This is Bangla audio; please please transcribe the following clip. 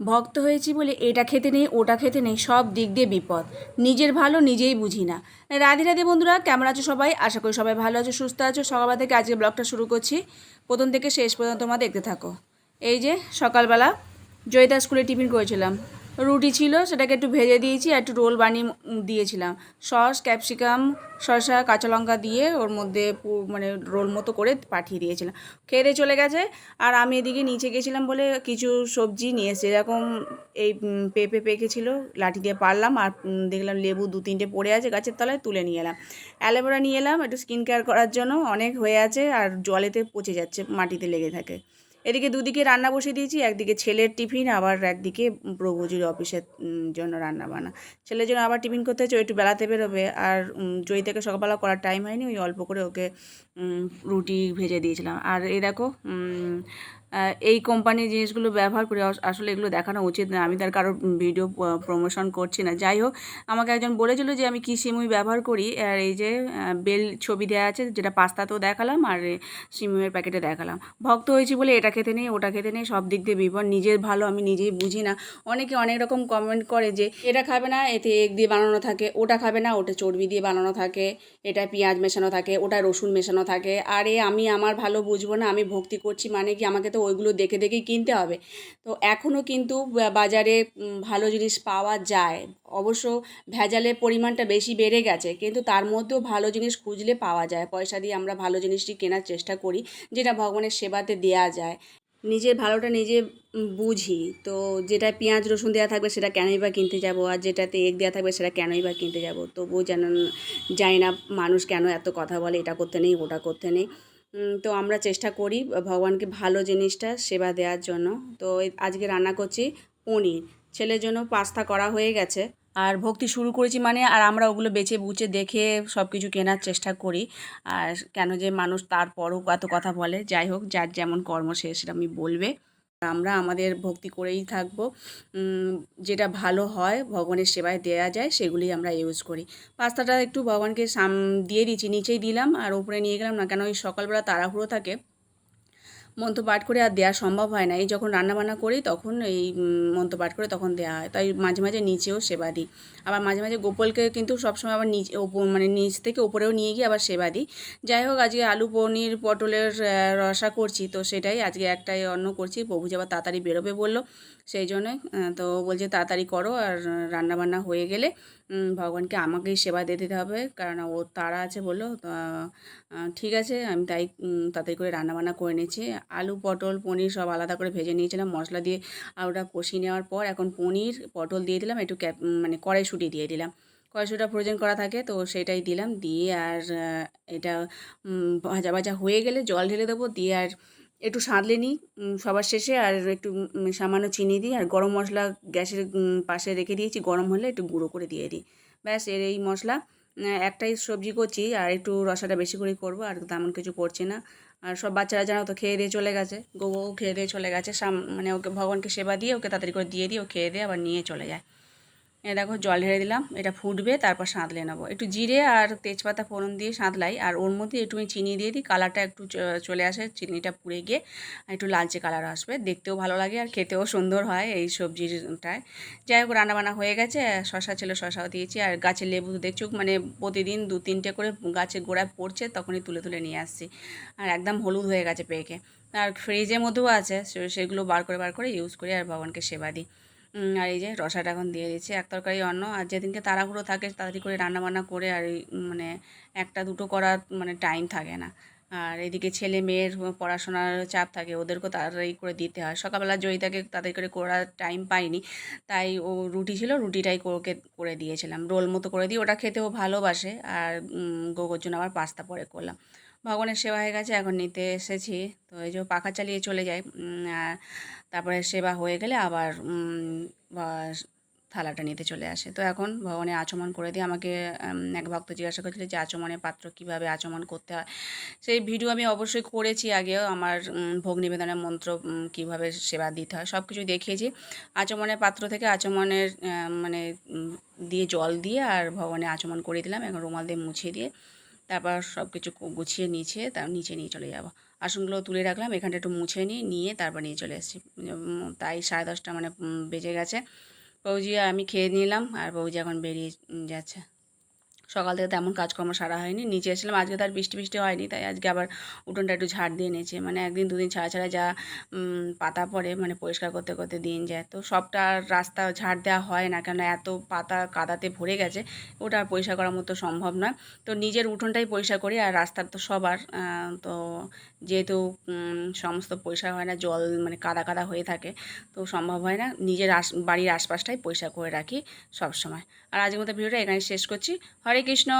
ভক্ত হয়েছি বলে এটা খেতে নেই, ওটা খেতে নেই, সব দিক দিয়ে বিপদ। নিজের ভালো নিজেই বুঝি না। রাধে রাধে বন্ধুরা, কেমন আছো সবাই? আশা করি সবাই ভালো আছো, সুস্থ আছো। সকালবেলা থেকে আজকে ব্লগটা শুরু করছি। প্রথম থেকে শেষ পর্যন্ত তোমরা দেখতে থাকো। এই যে সকালবেলা জয়িতা স্কুলে টিফিন করেছিলাম। রুটি ছিল, সেটাকে একটু ভেজে দিয়েছি আর একটু রোল বানিয়ে দিয়েছিলাম। সস, ক্যাপসিকাম, শসা, কাঁচা লঙ্কা দিয়ে ওর মধ্যে মানে রোল মতো করে পাঠিয়ে দিয়েছিলাম। খেয়ে চলে গেছে। আর আমি এদিকে নিচে গেছিলাম বলে কিছু সবজি নিয়ে এসেছি। এরকম এই পেঁপে পেকেছিল, লাঠি দিয়ে পারলাম আর দেখলাম লেবু দু তিনটে পড়ে আছে গাছের তলায়, তুলে নিয়ে এলাম। অ্যালোভেরা নিয়ে এলাম, একটু স্কিন কেয়ার করার জন্য, অনেক হয়ে আছে আর জলেতে পচে যাচ্ছে, মাটিতে লেগে থাকে। এদিকে দুদিকে রান্না বসে দিয়েছি, একদিকে ছেলের টিফিন, আবার একদিকে প্রভুজির অফিসের জন্য রান্না বান্না ছেলের জন্য আবার টিফিন করতে হচ্ছে একটু বেলাতে বেরোবে, আর জয়ী থেকে সকালবেলা করার টাইম হয়নি, ওই অল্প করে ওকে রুটি ভেজে দিয়েছিলাম। আর এই দেখো এই কোম্পানির জিনিসগুলো ব্যবহার করে আসলে এগুলো দেখানো উচিত না। আমি তার কারোর ভিডিও প্রমোশন করছি না। যাই হোক, আমাকে একজন বলেছিল যে আমি কী সিমুই ব্যবহার করি। আর এই যে বেল ছবি দেওয়া আছে, যেটা পাস্তাতেও দেখালাম আর সিমুইয়ের প্যাকেটে দেখালাম। ভক্ত হয়েছি বলে এটা খেতে নেই, ওটা খেতে নেই, সব দিক দিয়ে বিপদ। নিজের ভালো আমি নিজেই বুঝি না। অনেকে অনেক রকম কমেন্ট করে যে, এটা খাবে না, এতে এগ দিয়ে বানানো থাকে, ওটা খাবে না, ওটা চর্বি দিয়ে বানানো থাকে, এটা পেঁয়াজ মেশানো থাকে, ওটা রসুন মেশানো থাকে। আরে আমি আমার ভালো বুঝব না, আমি ভক্তি করছি মানে কি আমাকে তো ওইগুলো দেখে দেখেই কিনতে হবে। তো এখনও কিন্তু বাজারে ভালো জিনিস পাওয়া যায়। অবশ্য ভেজালের পরিমাণটা বেশি বেড়ে গেছে, কিন্তু তার মধ্যেও ভালো জিনিস খুঁজলে পাওয়া যায়। পয়সা দিয়ে আমরা ভালো জিনিসটি কেনার চেষ্টা করি, যেটা ভগবানের সেবাতে দেয়া যায়। নিজের ভালোটা নিজে বুঝি। তো যেটা পেঁয়াজ, রসুন দেওয়া থাকবে সেটা কেনই বা কিনতে যাব? আর যেটাতে এগ দেওয়া থাকবে সেটা কেনই বা কিনতে যাব? তবুও যেন, জানি না মানুষ কেন এত কথা বলে, এটা করতে নেই, ওটা করতে নেই। তো আমরা চেষ্টা করি ভগবানকে ভালো জিনিসটা সেবা দেওয়ার জন্য। তো আজকে রান্না করছি পনির। ছেলের জন্য পাস্তা করা হয়ে গেছে। আর ভক্তি শুরু করেছি মানে আর আমরা ওগুলো বেছে বুচে দেখে সব কিছু কেনার চেষ্টা করি। আর কেন যে মানুষ তারপরও এত কথা বলে। যাই হোক, যার যেমন কর্ম সে সেটা আমি বলবে। আমরা আমাদের ভক্তি করেই থাকব। যেটা ভালো হয়, ভগবানের সেবায় দেয়া যায়, সেগুলি আমরা ইউজ করি। পাস্তাটা একটু ভগবানকে সাম, দিয়ে দিচ্ছি, নিচেই দিলাম, আর উপরে নিয়ে গেলাম, না কেন ওই সকালবেলা তাড়াহুড়ো থাকে। মন্ত্র পাঠ করে আর দেওয়া সম্ভব হয় না। এই যখন রান্নাবান্না করি তখন এই মন্ত্র পাঠ করে তখন দেওয়া হয়। তাই মাঝে মাঝে নিচেও সেবা দিই। আবার মাঝে মাঝে গোপলকে কিন্তু সবসময় আবার নিচ মানে নিচ থেকে ওপরেও নিয়ে গিয়ে আবার সেবা দিই। যাই হোক, আজকে আলু পনির পটলের রসা করছি, তো সেটাই আজকে একটাই অন্য করছি। প্রভু যে আবার তাড়াতাড়ি বেরোবে বলল। সেই জন্যই তো বলছে তাড়াতাড়ি করো আর রান্নাবান্না হয়ে গেলে ভগবানকে আমাকেই সেবা দিয়ে দিতে হবে। কারণ ও তারা আছে বলল ঠিক আছে, আমি তাই তাড়াতাড়ি করে রান্নাবান্না করে নিয়েছি আলু, পটল, পনির সব আলাদা করে ভেজে নিয়েছিলাম, মশলা দিয়ে আর ওটা কষিয়ে নেওয়ার পর এখন পনির, পটল দিয়ে দিলাম, একটু ক্যাপ মানে কড়াইশুঁটি দিয়ে দিলাম। কড়াইশুঁটা ফ্রোজেন করা থাকে, তো সেটাই দিলাম। দিয়ে আর এটা ভাজা ভাজা হয়ে গেলে জল ঢেলে দেবো। দিয়ে আর একটু সাঁতলে নিই সবার শেষে আর একটু সামান্য চিনি দিই আর গরম মশলা গ্যাসের পাশে রেখে দিয়েছি, গরম হলে একটু গুঁড়ো করে দিয়ে দিই। ব্যাস, এর এই মশলা একটাই সবজি করছি আর একটু রসাটা বেশি করে করব আর তেমন কিছু করছি না। আর সব বাচ্চারা জানো তো, খেয়ে দিয়ে চলে গেছে, গোগো খেয়ে দিয়ে চলে গেছে, সাম মানে ওকে, ভগবানকে সেবা দিয়ে ওকে তাড়াতাড়ি করে দিয়ে দিয়ে ও খেয়ে দিয়ে আবার নিয়ে চলে যায়। এ দেখো জল ঢেলে দিলাম, এটা ফুটবে, তারপর সাঁতলে নেব। একটু জিরে আর তেজপাতা ফোড়ন দিয়ে সাঁতলাই আর ওর মধ্যে একটু আমি চিনি দিয়ে দিই, কালারটা একটু চলে আসে, চিনিটা পুড়ে গিয়ে একটু লালচে কালার আসবে। দেখতেও ভালো লাগে আর খেতেও সুন্দর হয় এই সবজিটায়। যাই হোক, রান্নাবান্না হয়ে গেছে শশা ছিল শশাও দিয়েছি, আর গাছের লেবু দেখছ মানে প্রতিদিন দু তিনটে করে গাছের গোড়ায় পড়ছে, তখনই তুলে তুলে নিয়ে আসছি। আর একদম হলুদ হয়ে গেছে পেকে। আর ফ্রিজের মধ্যেও আছে সেগুলো বার করে বার করে ইউজ করি, আর ভগবানকে সেবা দিই। আর এই যে রসাটা এখন দিয়ে দিচ্ছি। এক তরকারি অন্ন, আর যেদিনকে তাড়াহুড়ো থাকে তাড়াতাড়ি করে রান্না বান্না করে আর মানে একটা দুটো করার মানে টাইম থাকে না। আর এদিকে ছেলে মেয়ের পড়াশোনার চাপ থাকে, ওদেরকেও তাড়াতাড়ি করে দিতে হয়। সকালবেলা জয়িতাকে তাড়াতাড়ি করে করার টাইম পাইনি, তাই ও রুটি ছিল, রুটিটাই ওকে করে দিয়েছিলাম। রোল মতো করে দিই, ওটা খেতেও ভালোবাসে। আর গোগোর জন্য আবার পাস্তা পরে করলাম। ভগবানের সেবা হয়ে গেছে, এখন নিতে এসেছি। তো এই যে পাখা চালিয়ে চলে যায় তারপরে সেবা হয়ে গেলে আবার থালাটা নিতে চলে আসে। তো এখন ভগবানে আচমন করে দিয়ে আমাকে এক ভক্ত জিজ্ঞাসা করেছিল যে আচমনের পাত্র কীভাবে আচমন করতে হয়। সেই ভিডিও আমি অবশ্যই করেছি আগেও, আমার ভোগ নিবেদনের মন্ত্র কীভাবে সেবা দিতে হয় সব কিছু দেখিয়েছি। আচমনের পাত্র থেকে আচমনের মানে দিয়ে জল দিয়ে আর ভগবানে আচমন করে দিলাম, এখন রুমাল দিয়ে মুছিয়ে দিয়ে তারপর সব কিছু গুছিয়ে নিচে তার নিচে নিয়ে চলে যাব। আসনগুলো তুলে রাখলাম, এখানটা একটু মুছে নিই নিয়ে তারপর নিয়ে চলে এসেছি তাই সাড়ে দশটা মানে বেজে গেছে। বৌজি, আমি খেয়ে নিলাম, আর বৌজি এখন বেরিয়ে যাচ্ছে। সকাল থেকে তেমন কাজকর্ম সারা হয়নি। নিচে এসেছিলাম, আজকে তো আর বৃষ্টি বৃষ্টি হয়নি, তাই আজকে আবার উঠোনটা একটু ঝাড় দিয়ে নিয়েছে। মানে একদিন দুদিন ছাড়া ছাড়া যা পাতা পড়ে মানে পরিষ্কার করতে করতে দিন যায়। তো সবটা রাস্তা ঝাড় দেওয়া হয় না কেন এত পাতা কাদাতে ভরে গেছে, ওটা আর পরিষ্কার করার মতো সম্ভব নয়। তো নিজের উঠোনটাই পরিষ্কার করি, আর রাস্তার তো সবার তো যেহেতু সমস্ত পরিষ্কার হয় না, জল মানে কাদা কাদা হয়ে থাকে, তো সম্ভব হয় না। নিজের বাড়ির আশপাশটাই পরিষ্কার করে রাখি সব সময় আর আজকের মতো ভিডিওটা এখানে শেষ করছি। হরে কৃষ্ণ।